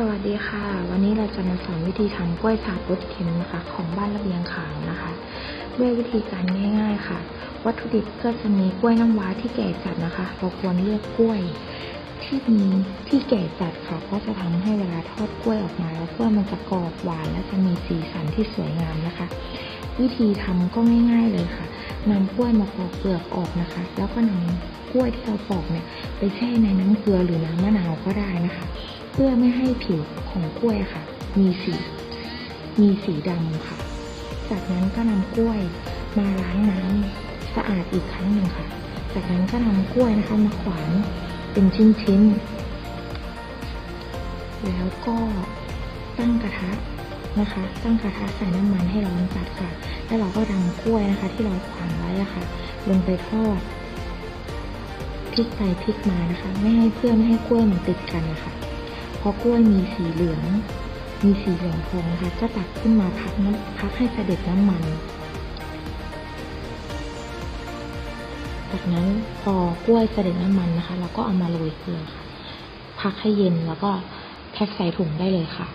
สวัสดีค่ะ วันนี้เราจะมาสอนวิธีทำกล้วยฉาบรสเค็มนะคะ ของบ้านระเบียงขาวนะคะ ด้วยวิธีการง่าย ๆค่ะ วัตถุดิบก็จะมีกล้วยน้ำว้าที่แก่จัดนะคะ เราควรเลือกกล้วย ที่มีที่แก่จัดค่ะเพราะจะทำให้เวลาทอดกล้วยออกมาแล้วกล้วยมันจะกรอบหวานและจะมีสีสันที่สวยงามนะคะ วิธีทำก็ง่าย ๆเลยค่ะนำกล้วยมาปอกเปลือกออกนะคะ แล้วก็นำกล้วยที่เราปอกเนี่ยไปแช่ในน้ำเกลือหรือน้ำมะนาวก็ได้นะคะ พื่อไม่ให้ผิวของกล้วยค่ะ มีสี มีสีดำค่ะ จากนั้นก็นำกล้วยมาล้างน้ำสะอาดอีกครั้งหนึ่งค่ะ จากนั้นก็นำกล้วยนะคะมาขวานเป็นชิ้นๆ แล้วก็ตั้งกระทะนะคะ ตั้งกระทะใส่น้ำมันให้ร้อนจัดค่ะ แล้วเราก็นำกล้วยนะคะ ที่เราขวานไว้ะค่ะ ลงไปทอดพลิกไปพลิกมานะคะ ไม่ให้เพื่อไม่ให้กล้วยมันติดกันนะคะ พอกล้วยมีสีเหลือง มีสีเหลืองทองนะคะก็ตักขึ้นมาพักน้ำพักให้เสด็จน้ำมัน จากนั้นพอกล้วยเสด็จน้ำมันนะคะ เราก็เอามาโรยเกลือค่ะ พักให้เย็นแล้วก็แพ็คใส่ถุงได้เลยค่ะ